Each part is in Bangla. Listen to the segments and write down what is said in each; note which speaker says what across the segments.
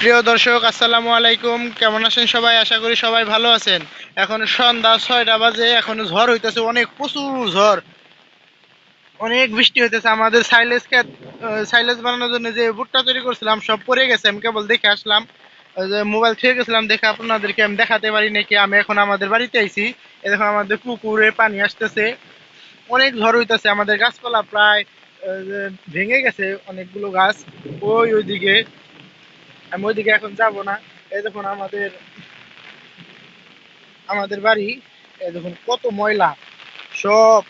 Speaker 1: প্রিয় দর্শক, আসসালামু আলাইকুম। কেমন আছেন সবাই? আশা করি সবাই ভালো আছেন। এখন সন্ধ্যা ছয়টা বাজে, এখন ঝড় হইতেছে, অনেক প্রচুর ঝড়। অনেক বৃষ্টি হইতেছে। আমাদের সাইলেজ সাইলেজ বানানোর জন্য যে ভুট্টা তৈরি করছিলাম, সব পড়ে গেছে। আমি কেবল দেখে আসলাম। মোবাইল থেকে গেছিলাম, দেখে আপনাদেরকে আমি দেখাতে পারি নাকি। আমি এখন আমাদের বাড়িতে আইছি। এ দেখুন, আমাদের পুকুরে পানি আসতেছে। অনেক ঝড় হইতেছে। আমাদের গাছপালা প্রায় ভেঙে গেছে অনেকগুলো গাছ। ওই ওইদিকে আমি ওইদিকে এখন যাব না। এই দেখুন আমাদের আমাদের বাড়ি, এই দেখুন কত ময়লা, সব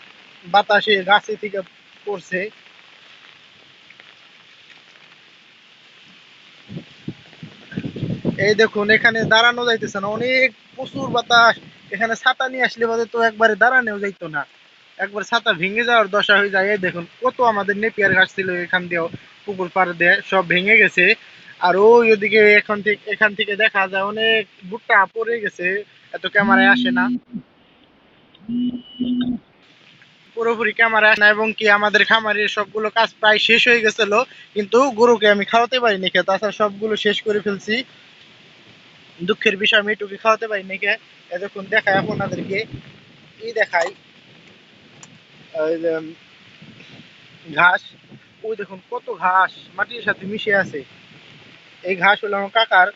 Speaker 1: বাতাসে গাছে থেকে পড়ছে। এই দেখুন, এখানে দাঁড়ানো যাইতেছে না। অনেক প্রচুর বাতাস। এখানে ছাতা নিয়ে আসলে বাদে তো একবারে দাঁড়ানোও যাইতো না। একবার ছাতা ভেঙে যাওয়ার দশা হয়ে যায়। দেখুন, কত আমাদের নেপিয়ার গাছ ছিল এখান দিয়েও পুকুর পাড় দিয়ে সব ভেঙে গেছে। আর ওই ওদিকে এখন থেকে এখান থেকে দেখা যায় অনেক ভুট্টা পড়ে গেছে, এত ক্যামেরায় আসে না। পুরোপুরি ক্যামেরা না এবং কি আমাদের খামারের সবগুলো কাজ প্রায় শেষ হয়ে গেছিল, কিন্তু গরুকে আমি খাওয়াতে পারিনি খেয়ে তাছাড়া সবগুলো শেষ করে ফেলছি। দুঃখের বিষয়, আমি এটুকু খাওয়াতে পারিনি কে এতক্ষণ দেখাই আপনাদেরকে ই দেখাই। ঘাস। ওই দেখুন কত ঘাস, মাটির সাথে মিশে আছে। এই ঘাস হলো আমার কাকার।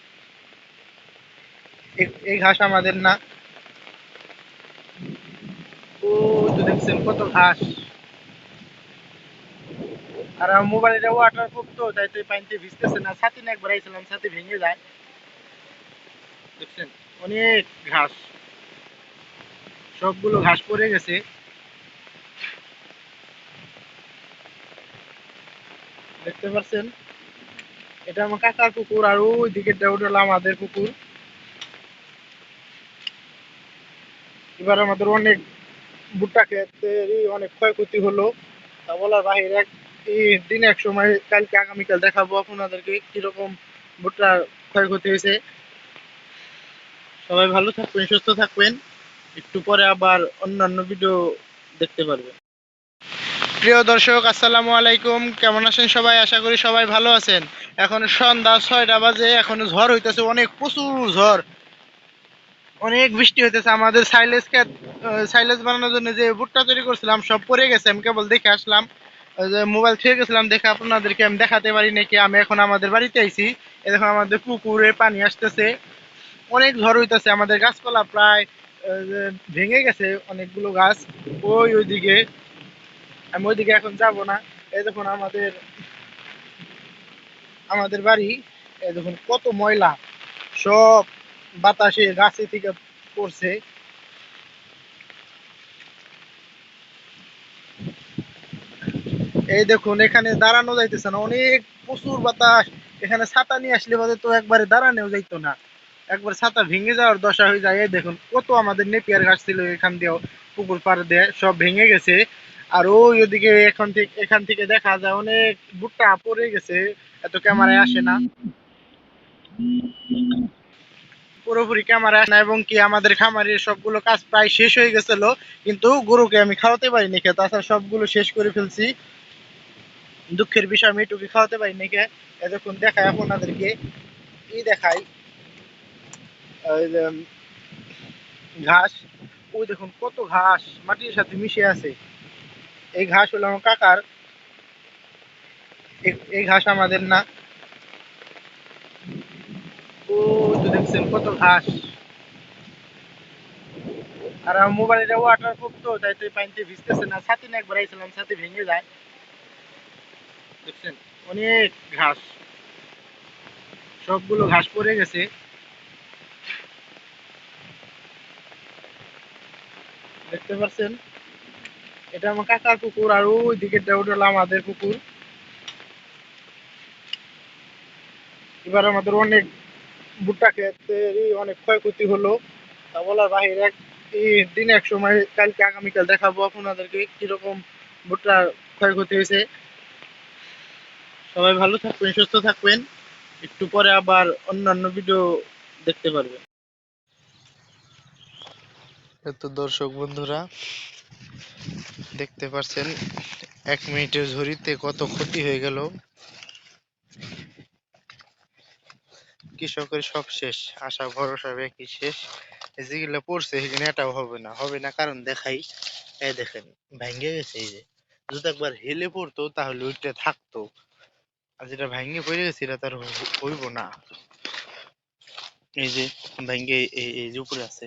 Speaker 1: এই ঘাস আমাদের না। দেখছেন কত ঘাস। আর ওয়াটার প্রুফ তো, তাই তো পানিতে ভিজতেছে না। না একবার আইছিলাম ভেঙে যায়। দেখছেন, অনেক ঘাস। সবগুলো ঘাস পড়ে গেছে। দেখতে পাচ্ছেন? এটা আমার কাকার পুকুর আর ওই দিকেরটা ওটা হলো আমাদের পুকুর এবার আমাদের অনেক ভুট্টা ক্ষেতেরই অনেক ক্ষয়ক্ষতি হলো। তা বলার বাহিরে এক দিন এক সময় কালকে আগামীকাল দেখাবো আপনাদেরকে কীরকম ভুট্টা ক্ষয়ক্ষতি হয়েছে। সবাই ভালো থাকবেন, সুস্থ থাকবেন। একটু পরে আবার অন্যান্য ভিডিও দেখতে পারবেন। প্রিয় দর্শক, আসসালামু আলাইকুম। কেমন আছেন সবাই? আশা করি সবাই ভালো আছেন। এখন সন্ধ্যা ছয়টা বাজে, এখন ঝড় হইতেছে, অনেক প্রচুর ঝড়। অনেক বৃষ্টি হইতেছে, আমাদের সাইলেজ সাইলেজ বানানোর জন্য যে ভুট্টা তৈরি করছিলাম, সব পড়ে গেছে, আমি কেবল দেখে আসলাম। মোবাইল থেকে গেছিলাম, দেখে আপনাদেরকে আমি দেখাতে পারি নাকি, আমি এখন আমাদের বাড়িতে আইছি। এ দেখুন আমাদের পুকুরে পানি আসতেছে। অনেক ঝড় হইতেছে, আমাদের গাছপালা প্রায় ভেঙে গেছে অনেকগুলো গাছ। ওই ওইদিকে আমি ওইদিকে এখন যাব না। এই দেখুন আমাদের আমাদের বাড়ি, এই দেখুন কত ময়লা। সব বাতাসে গাছে থেকে পড়ছে। এই দেখুন এখানে দাঁড়ানো যাইতেছে না। অনেক প্রচুর বাতাস। এখানে ছাতা নিয়ে আসলে বাদে তো একবারে দাঁড়ানোও যাইতো না। একবার ছাতা ভেঙে যাওয়ার দশা হয়ে যায়। দেখুন কত আমাদের নেপিয়ার গাছ ছিল এখান দিয়েও পুকুর পাড় দিয়ে সব ভেঙে গেছে। আর ওই ওদিকে এখন থেকে এখান থেকে দেখা যায় অনেক ভুট্টা পড়ে গেছে, এত ক্যামেরায় আসে না। পুরোপুরি ক্যামেরা আসে না এবং কি আমাদের খামারের সবগুলো কাজ প্রায় শেষ হয়ে গেছিল, কিন্তু গরুকে আমি খাওয়াতে পারিনি খেয়ে তাছাড়া সবগুলো শেষ করে ফেলছি। দুঃখের বিষয়, আমি এটুকু খাওয়াতে পারিনি খেয়ে এতক্ষণ দেখাই আপনাদেরকে। কি দেখাই? ঘাস। ওই দেখুন কত ঘাস, মাটির সাথে মিশে আছে। এই ঘাস হলো আমার কাকার। এই ঘাস আমাদের না। ও, তো দেখছেন কত ঘাস। আর আমার মোবাইলটা ওয়াটার প্রুফ তো, তাই তো পানিতে ভিজতেছে না। ছাতি না একবার আইছিলাম, ছাতি ভেঙে যায়। দেখছেন, অনেক ঘাস। সবগুলো ঘাস পড়ে গেছে। দেখতে পাচ্ছেন? এটা আমার কাকার পুকুর আর ওই দিকেরটা হলো আমাদের পুকুর এবার আমাদের অনেক ভুট্টা ক্ষেতেরই অনেক ক্ষয়ক্ষতি হলো। তা বলার বাহিরে দিন এক সময় কালকে আগামীকাল দেখাবো আপনাদেরকে কীরকম ভুট্টা ক্ষয়ক্ষতি হয়েছে। সবাই ভালো থাকবেন, সুস্থ থাকবেন। একটু পরে আবার অন্যান্য ভিডিও দেখতে পারবেন। তো দর্শক বন্ধুরা দেখতে পাচ্ছেন, এক মিনিটের ঝুড়িতে কত ক্ষতি হয়ে গেল। কৃষকের সব শেষ, আশা, ভরসা একই শেষ। যেগুলো পড়ছে সেখানে এটাও হবে না। হবে না কারণ দেখাই, এই দেখেন, ভেঙে গেছে এই যে। যদি একবার হেলে পড়তো, তাহলে ওইটা থাকতো। আর যেটা ভেঙে পড়ে গেছে, এটা তার হই- হইব না। এই যে, ভেঙে এই যে উপরে আছে,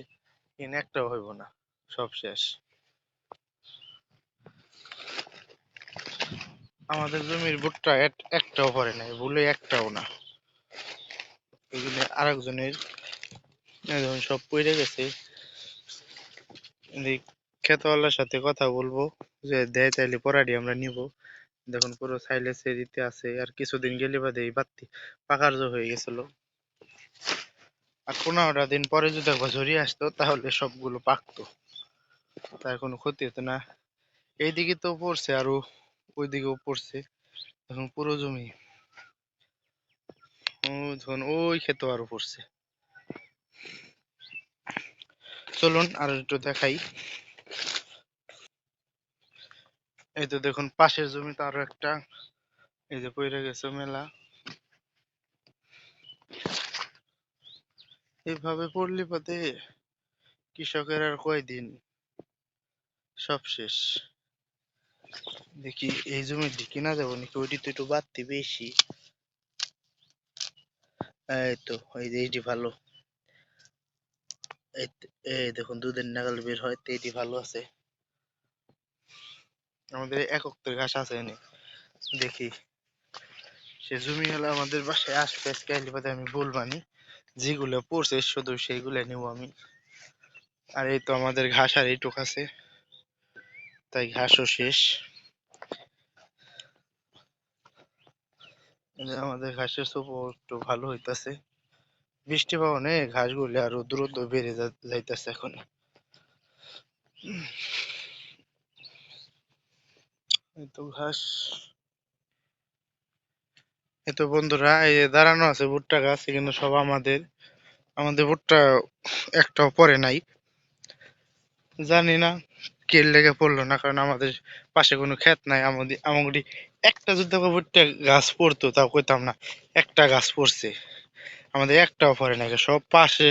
Speaker 1: এখানে একটাও হইব না, সব শেষ। আমাদের জমির ভুট্টা একটাও পরে নাই, ভুলে একটাও না। এগুলো আরেকজনের এখন সব পড়ে গেছে। এই ক্ষেতওয়ালার সাথে কথা বলব, যে দেয় তাইলে পরাডি আমরা নিব। দেখুন পুরো সাইলেসে দিতে আছে, আর কিছুদিন গেলে বাদে এই বাত্তি পাকার হয়ে গেছিল। আর পনেরোটা দিন পরে যদি একবার ঝরিয়ে আসতো, তাহলে সবগুলো পাকতো। তার কোনো ক্ষতি হতো না। এইদিকে তো পড়ছে আরও ওইদিকেও পড়ছে। এখন পুরো জমি। ওই ক্ষেত আরও পড়ছে। চলুন আর একটু দেখাই। এই তো দেখুন, পাশের জমিতে আরও একটা। এই যে পড়ে গেছে মেলা। এইভাবে পড়লে পাতে কৃষকের আর কয়দিন সব শেষ। দেখি এই জমিটি কিনা যাব নাকি? ওইটি তো একটু বাড়তি বেশি। এই তো, এই যে এইটি ভালো। এই দেখুন, দুধের নাগাল বের হয়, তো এটি ভালো আছে। আমাদের একত্রের ঘাস আছে এনে। দেখি। সে জমি হলো আমাদের বাসায় আসবে, আজকে আইলে বাদে আমি বলবানি যেগুলো পড়ছে, শুধু সেইগুলো নিব আমি। আর এই তো আমাদের ঘাস আর এইটুক আছে। তাই ঘাসও শেষ। আমাদের ঘাসের সোপো একটু ভালো হইতাছে। বৃষ্টি পাওয়ানে ঘাসগুলো আরও দ্রুত বেড়ে যাইতাছে এখন। এই তো ঘাস। এই তো বন্ধুরা, এই দাঁড়ানো আছে ভুট্টা গাছ এখানে সব আমাদের। আমাদের ভুট্টা একটাও পরে নাই। জানি না। কে লেগে পড়ল না, কারণ আমাদের পাশে কোনো ক্ষেত নাই আমাদের আমাদের একটা যদি ভুট্টা গাছ পড়তো, তাও কইতাম না, একটা গাছ পড়ছে। আমাদের একটাও পরে নাই, সব পাশে,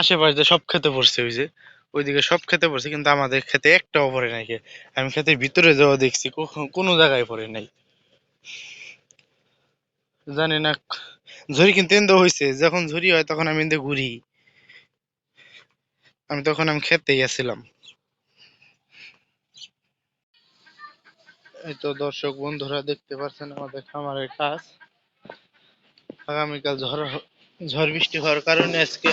Speaker 1: আশেপাশে সব খেতে পড়ছে ওই যে, ওইদিকে সব খেতে পড়ছে, কিন্তু আমাদের খেতে একটাও পড়ে নাই আমি খেতের ভিতরে যাওয়া দেখছি কোনো জায়গায় পড়ে নাই। জানি না ঝুরি কিন্তু এন্দো হয়েছে যখন ঝুরি হয় তখন আমি এন্দে ঘুরি। আমি তখন আমি খেতেই আসছিলাম এই তো দর্শক বন্ধুরা দেখতে পাচ্ছেন আমাদের খামারের কাজ। আগামীকাল ঝড় ঝড় বৃষ্টি হওয়ার কারণে আজকে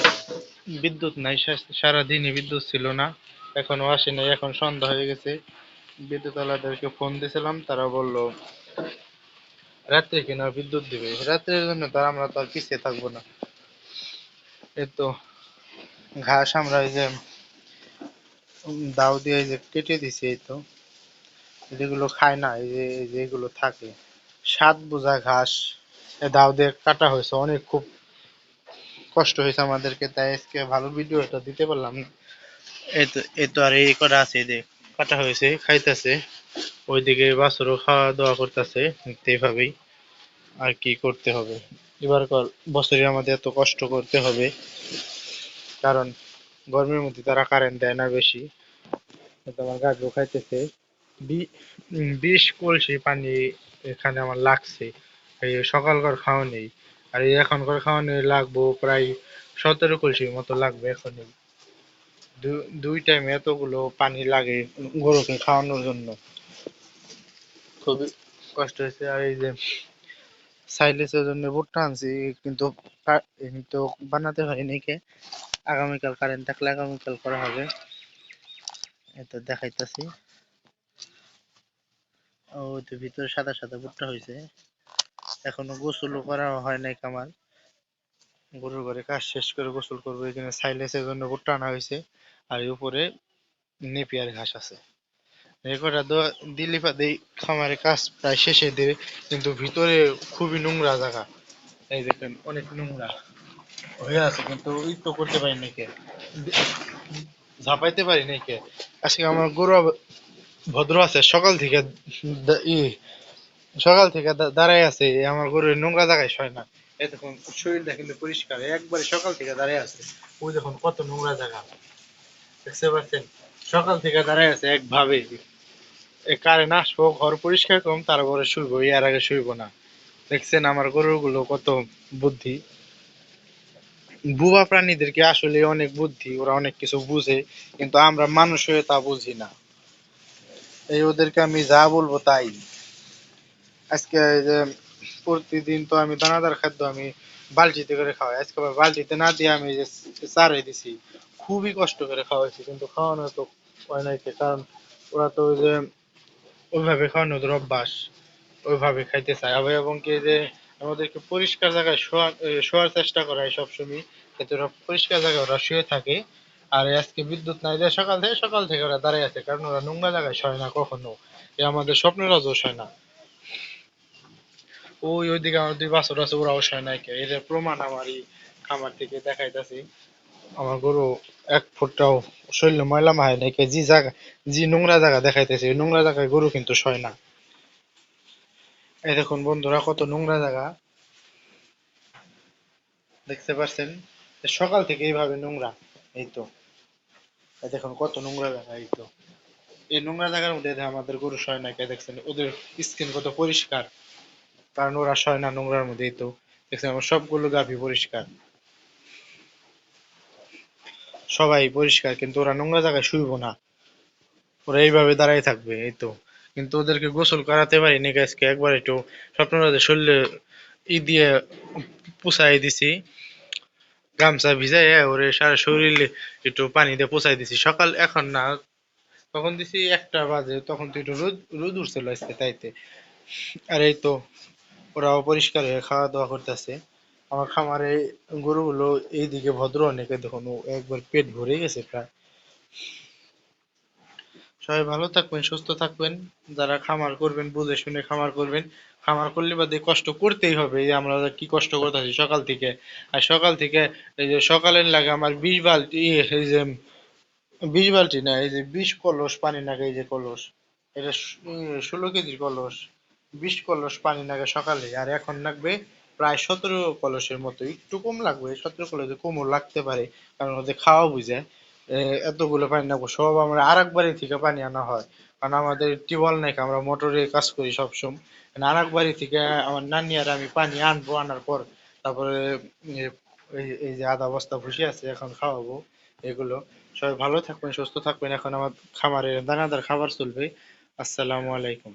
Speaker 1: বিদ্যুৎ নাই সারাদিনই বিদ্যুৎ ছিল না, এখনও আসে নাই এখন সন্ধ্যা হয়ে গেছে। বিদ্যুৎ ওয়ালাদেরকে ফোন দিয়েছিলাম তারা বলল, রাত্রে কিনা বিদ্যুৎ দিবে? রাত্রের জন্য তার আমরা তো আর পিছিয়ে থাকব না। এই তো ঘাস আমরা এই যে দাও দিয়ে যে কেটে দিছি, এই তো। যেগুলো খায় না, এই যে এই যে এগুলো থাকে। সাত বোঝা ঘাস দাও দিয়ে কাটা হয়েছে। অনেক খুব কষ্ট হয়েছে আমাদেরকে, তাই আজকে ভালো ভিডিও এটা দিতে পারলাম না। এই তো আর এই করা আছে যে, কাটা হয়েছে, খাইতেছে। ওইদিকে বাছুরও খাওয়া দাওয়া করতেছে এইভাবেই আর কি করতে হবে? এবার বছরে আমাদের এত কষ্ট করতে হবে। কারণ গরমের মধ্যে তারা কারেন্ট দেয় না বেশি। এই তো আমার গাছও খাইতেছে। বিশ কলসি, পানি এখানে আমার লাগছে। এই সকালকার খাওয়া নেই। আর এই এখনকার খাওয়ানো লাগবো প্রায় সতেরো কলসির মতো লাগবে এখনই। দুই টাইম এতগুলো পানি লাগে গরুকে খাওয়ানোর জন্য। খুবই কষ্ট হয়েছে। আর এই যে সাইলেসের জন্য ভুট্টা আনছি, কিন্তু কিন্তু বানাতে হয়নি কে। আগামীকাল কারেন্ট থাকলে আগামীকাল করা হবে। এটা দেখাইতাছি। ও তো ভিতরে সাদা সাদা ভুট্টা হয়েছে এখনও গোসলও করা হয় নাই কামার গরুর ঘরে কাজ শেষ করে গোসল করব এখানে সাইলেসের জন্য ভুট্টা আনা হয়েছে আর উপরে নেপিয়ার ঘাস আছে। রেকর্ডটা দিল্লি পাতেই খামারে কাজ প্রায় শেষে দেবে কিন্তু ভিতরে খুবই নোংরা জায়গা। এই দেখেন, অনেক নোংরা হয়ে আছে, কিন্তু ওই তো করতে পারি নাই কে। ঝাপাইতে পারি নাই কে। আজকে আমার গরু ভদ্র আছে, সকাল থেকে ই, সকাল থেকে দাঁড়ায় আছে আমার গরু নোংরা জায়গায় শয় না। এই দেখুন, শরীরটা কিন্তু পরিষ্কার, একবারে সকাল থেকে দাঁড়িয়ে আছে। ওই দেখুন, কত নোংরা জায়গা। দেখতে পাচ্ছেন? সকাল থেকে দাঁড়িয়ে আছে একভাবে। এ কারেন্ট আসব, ঘর পরিষ্কার করুন তারপরে শুইবো এর আগে শুইবো না। দেখছেন আমার গরুগুলো কত বুদ্ধি। বুবা প্রাণীদেরকে আসলে অনেক বুদ্ধি, ওরা অনেক কিছু বুঝে, কিন্তু আমরা মানুষ হয়ে তা বুঝি না। এই ওদেরকে আমি যা বলব তাই। আজকে প্রতিদিন তো আমি দানাদার খাদ্য আমি বালতিতে করে খাওয়াই। আজকে আবার বালতিতে না দিয়ে আমি যে দিছি, খুবই কষ্ট করে খাওয়াইছি, কিন্তু খাওয়ানো তো হয় নাই কারণ ওরা তো ওই যে ওইভাবে খাওয়ানো ওদের অভ্যাস, ওইভাবে খাইতে চায়। আবার এবং কি যে আমাদেরকে পরিষ্কার জায়গায় শোয়া- শোয়ার চেষ্টা করাই সবসময়, যাতে ওরা পরিষ্কার জায়গায় ওরা শুয়ে থাকে। আর আজকে বিদ্যুৎ নাই যে সকাল থেকে সকাল থেকে ওরা দাঁড়িয়ে আছে, কারণ ওরা নোংরা জায়গায় শয় না কখনো। এ আমাদের স্বপ্নের রাজও শয় না। ওই ওইদিকে আমার দুই বাছর আছে, ওরাও শয় নাই কে এর প্রমাণ আমার এই খামার থেকে দেখাইতাছি। আমার গরু এক ফুটটাও শরীরে ময়লা মাহায় নাই কে যে জায়গা যে নোংরা জায়গা দেখাইতেছে। ওই নোংরা জায়গায় গরু কিন্তু শয় না। এই দেখুন বন্ধুরা, কত নোংরা জায়গা। দেখতে পাচ্ছেন সকাল থেকে এইভাবে নোংরা, এই তো। দেখুন কত নোংরা জায়গা এই তো। এই নোংরা জায়গার মধ্যে আমাদের গরু শয় না কে দেখছেন? ওদের স্কিন কত পরিষ্কার। কারণ ওরা শয় না নোংরার মধ্যে এই তো। দেখছেন, আমার সবগুলো গাভী পরিষ্কার। সবাই পরিষ্কার, কিন্তু ওরা নোংরা জায়গায় শুইবো না। ওরা এইভাবে দাঁড়াই থাকবে, এই তো। কিন্তু ওদেরকে গোসল করাতে পারি নি আজকে। একবার একটু স্বপ্নরাজের শরীরে ই দিয়ে পুষাই দিছি। গামছা ভিজাই ওরে সারা শরীরে একটু পানিতে পুষাই দিছি। সকাল এখন না, তখন দিছি একটা বাজে, তখন তো একটু রোদ রোদ উঠছিল আজকে তাইতে। আর এই তো, ওরাও পরিষ্কার হয়ে খাওয়া দাওয়া করতেছে। আমার খামারে গরুগুলো এইদিকে ভদ্র অনেকে দেখুন একবার পেট ভরে গেছে প্রায়। সবাই ভালো থাকবেন সুস্থ থাকবেন। যারা খামার করবেন বুঝে শুনে খামার করবেন। খামার করলে বাদে কষ্ট করতেই হবে। এই আমরা কি কষ্ট করতেছি সকাল থেকে। আর সকাল থেকে এই যে সকালের লাগে আমার বিশ বালতি এই যে বিশ বালতি না এই যে বিশ কলস পানি লাগে এই যে কলস। এটা ষোলো কেজির কলস। বিশ কলস পানি লাগে সকালে। আর এখন লাগবে প্রায় সতেরো কলসের মতো। একটু কম লাগবে সতেরো কলসে কমও লাগতে পারে। কারণ ওদের খাওয়া বুঝে। এ, এতগুলো পানি লাগবে সব আমরা আর বাড়ি থেকে পানি আনা হয়। কারণ আমাদের টিউবওয়েল নাই, আমরা মোটরে কাজ করি সবসময়। আর এক বাড়ি থেকে আমার নানি আর আমি পানি আনব, আনার পর তারপরে এই এই যে আধা বস্তা ভুসি আছে, এখন খাওয়াবো এগুলো। সবাই ভালো থাকবেন, সুস্থ থাকবেন। এখন আমার খামারে দানাদার খাবার চলবে। আসসালামু আলাইকুম।